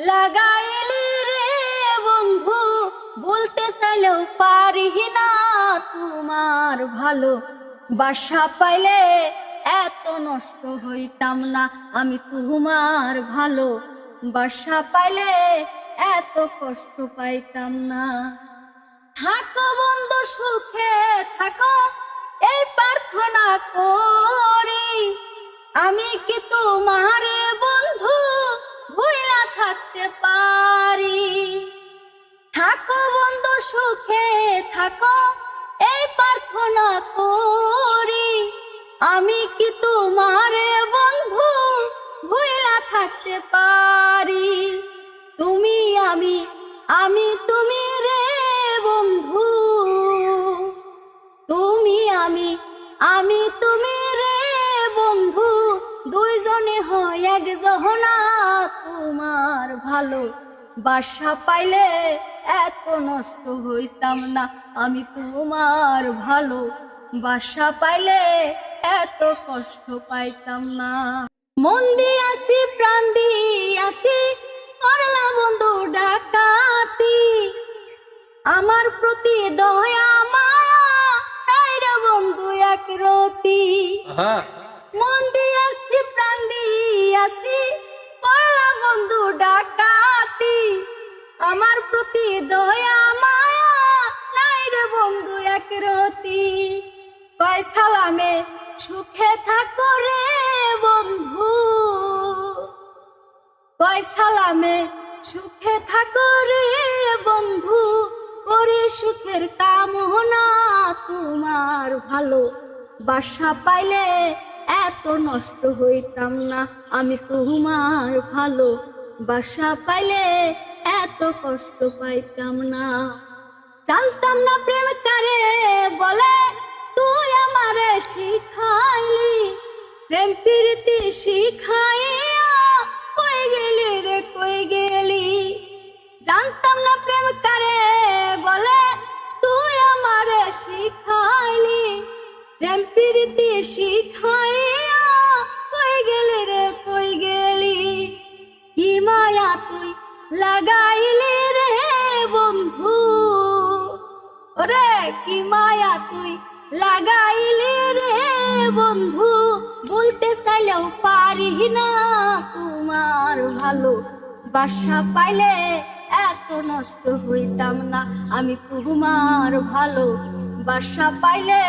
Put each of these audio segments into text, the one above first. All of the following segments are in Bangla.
লাগাইলি রে বন্ধু, বলতে চাইলেও পারি না তোমার ভালো। বাসা পাইলে এত নষ্ট হইতাম না আমি তোমার ভালো। বাসা পাইলে এত কষ্ট পাইতাম না। থাকো বন্ধু থাকো, এই প্রার্থনা করি। আমি কি তোমার বন্ধু ভুইলা থাকতে পারি? তুমি আমি আমি তুমি রে বন্ধু। তুমি আমি আমি তুমি রে বন্ধু। দুইজনে হয় এক জহনা তোমার ভালো বাসা পাইলে এত নষ্ট হইতাম না। আমি তোমার ভালো বাসা পাইলে এত কষ্ট পাইতাম না। মন আসি প্রাণ আসি করলা বন্ধু ডাকাতি। আমার প্রতি দয়া মায়া তাই রে বন্ধু এক রতি। মন দিয়ে আসি প্রাণ দিয়ে প্রতি দয়া মায়া নাই রে বন্ধু এক রতি। কয় সালামে সুখে থাকো রে বন্ধু। কয় সালামে সুখে থাকো রে বন্ধু। করে সুখের কামনা তোমার ভালো। বাসা পাইলে এত নষ্ট হইতাম না, আমি তোমার ভালো। বাসা পাইলে এত কষ্ট পাইতাম না। জানতাম না প্রেম কারে বলে, তুই আমারে শিখাইলি, প্রেম প্রীতি শিখাইয়া কই গেলি রে, কই গেলি? জানতাম না প্রেম কারে বলে, তুই আমারে শিখাইলি, প্রেম প্রীতি শিখাইয়া লাগাইলি রে বন্ধু। ওরে কি মায়া তুই লাগাইলি রে বন্ধু। বলতে চাইলেও পারি না তোমার ভালো। বাসা পাইলে এত নষ্ট হইতাম না আমি তোমার ভালো। বাসা পাইলে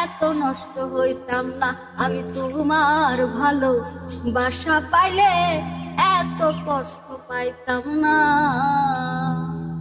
এত নষ্ট হইতাম না আমি তোমার ভালো। বাসা পাইলে এত কষ্ট পাইতাম না।